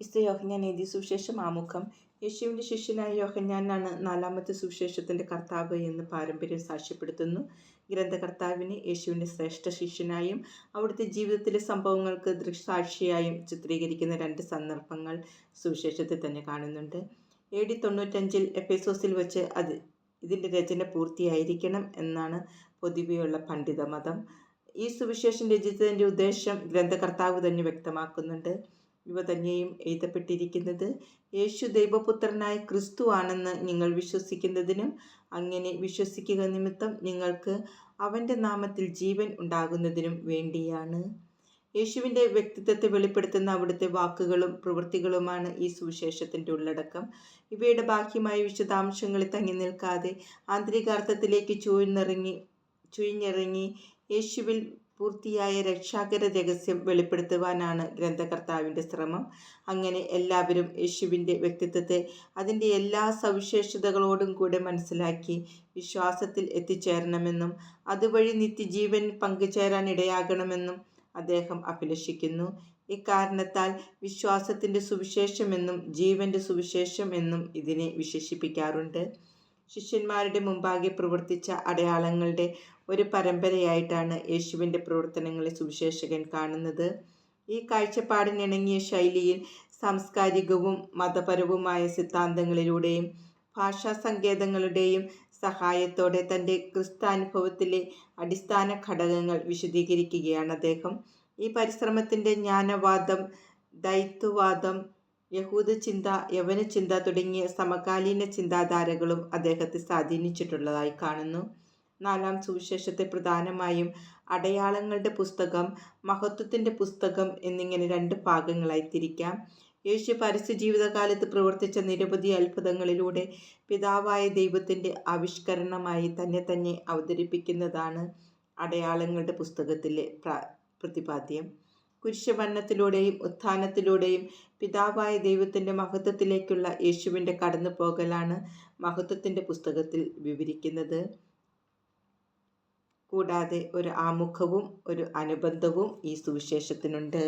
വിശുദ്ധ യോഹന്യാൻ എഴുതി സുവിശേഷം ആമുഖം. യേശുവിന്റെ ശിഷ്യനായ യോഹന്യാനാണ് നാലാമത്തെ സുവിശേഷത്തിന്റെ കർത്താവ് എന്ന് പാരമ്പര്യം സാക്ഷ്യപ്പെടുത്തുന്നു. ഗ്രന്ഥകർത്താവിനെ യേശുവിന്റെ ശ്രേഷ്ഠ ശിഷ്യനായും അവിടുത്തെ ജീവിതത്തിലെ സംഭവങ്ങൾക്ക് ദൃക്സാക്ഷിയായും ചിത്രീകരിക്കുന്ന രണ്ട് സന്ദർഭങ്ങൾ സുവിശേഷത്തിൽ തന്നെ കാണുന്നുണ്ട്. എ ഡി തൊണ്ണൂറ്റഞ്ചിൽ എപ്പിസോസിൽ വെച്ച് അത് ഇതിന്റെ രചന പൂർത്തിയായിരിക്കണം എന്നാണ് പൊതുവെയുള്ള പണ്ഡിതമതം. ഈ സുവിശേഷം രചിച്ചതിന്റെ ഉദ്ദേശം ഗ്രന്ഥകർത്താവ് തന്നെ വ്യക്തമാക്കുന്നുണ്ട്. ഇവ തന്നെയും എഴുതപ്പെട്ടിരിക്കുന്നത്. യേശു ദൈവപുത്രനായ ക്രിസ്തു ആണെന്ന് നിങ്ങൾ വിശ്വസിക്കുന്നതിനും അങ്ങനെ വിശ്വസിക്കുക നിമിത്തം നിങ്ങൾക്ക് അവന്റെ നാമത്തിൽ ജീവൻ ഉണ്ടാകുന്നതിനും വേണ്ടിയാണ്. യേശുവിന്റെ വ്യക്തിത്വത്തെ വെളിപ്പെടുത്തുന്ന അവിടുത്തെ വാക്കുകളും പ്രവൃത്തികളുമാണ് ഈ സുവിശേഷത്തിന്റെ ഉള്ളടക്കം. ഇവയുടെ ബാഹ്യമായ വിശദാംശങ്ങളിൽ തങ്ങി നിൽക്കാതെ ആന്തരികാർത്ഥത്തിലേക്ക് ചൂഴ്ന്നിറങ്ങി ചുഴിഞ്ഞിറങ്ങി യേശുവിൽ പൂർത്തിയായ രക്ഷാകര രഹസ്യം വെളിപ്പെടുത്തുവാനാണ് ഗ്രന്ഥകർത്താവിന്റെ ശ്രമം. അങ്ങനെ എല്ലാവരും യേശുവിന്റെ വ്യക്തിത്വത്തെ അതിന്റെ എല്ലാ സവിശേഷതകളോടും കൂടെ മനസ്സിലാക്കി വിശ്വാസത്തിൽ എത്തിച്ചേരണമെന്നും അതുവഴി നിത്യജീവൻ പങ്കുചേരാൻ ഇടയാകണമെന്നും അദ്ദേഹം അഭിലഷിക്കുന്നു. ഇക്കാരണത്താൽ വിശ്വാസത്തിന്റെ സുവിശേഷമെന്നും ജീവന്റെ സുവിശേഷം എന്നും ഇതിനെ വിശേഷിപ്പിക്കാറുണ്ട്. ശിഷ്യന്മാരുടെ മുമ്പാകെ പ്രവർത്തിച്ച അടയാളങ്ങളുടെ ഒരു പരമ്പരയായിട്ടാണ് യേശുവിന്റെ പ്രവർത്തനങ്ങളെ സുവിശേഷകൻ കാണുന്നത്. ഈ കാഴ്ചപ്പാടിനിണങ്ങിയ ശൈലിയിൽ സാംസ്കാരികവും മതപരവുമായ സിദ്ധാന്തങ്ങളിലൂടെയും ഭാഷാ സങ്കേതങ്ങളുടെയും സഹായത്തോടെ തന്റെ ക്രിസ്താനുഭവത്തിലെ അടിസ്ഥാന ഘടകങ്ങൾ വിശദീകരിക്കുകയാണ് അദ്ദേഹം. ഈ പരിശ്രമത്തിന്റെ ജ്ഞാനവാദം ദൈത്വവാദം യഹൂദ ചിന്ത യവന ചിന്ത തുടങ്ങിയ സമകാലീന ചിന്താധാരകളും അദ്ദേഹത്തെ സ്വാധീനിച്ചിട്ടുള്ളതായി കാണുന്നു. നാലാം സുവിശേഷത്തെ പ്രധാനമായും അടയാളങ്ങളുടെ പുസ്തകം മഹത്വത്തിന്റെ പുസ്തകം എന്നിങ്ങനെ രണ്ട് ഭാഗങ്ങളായി തിരിക്കാം. യേശു പരസ്യ ജീവിതകാലത്ത് പ്രവർത്തിച്ച നിരവധി അത്ഭുതങ്ങളിലൂടെ പിതാവായ ദൈവത്തിന്റെ ആവിഷ്കരണമായി തന്നെ തന്നെ അവതരിപ്പിക്കുന്നതാണ് അടയാളങ്ങളുടെ പുസ്തകത്തിലെ പ്രതിപാദ്യം. കുരിശവണ്ണത്തിലൂടെയും ഉത്ഥാനത്തിലൂടെയും പിതാവായ ദൈവത്തിന്റെ മഹത്വത്തിലേക്കുള്ള യേശുവിന്റെ കടന്നുപോകലാണ് മഹത്വത്തിന്റെ പുസ്തകത്തിൽ വിവരിക്കുന്നത്. കൂടാതെ ഒരു ആമുഖവും ഒരു അനുബന്ധവും ഈ സുവിശേഷത്തിനുണ്ട്.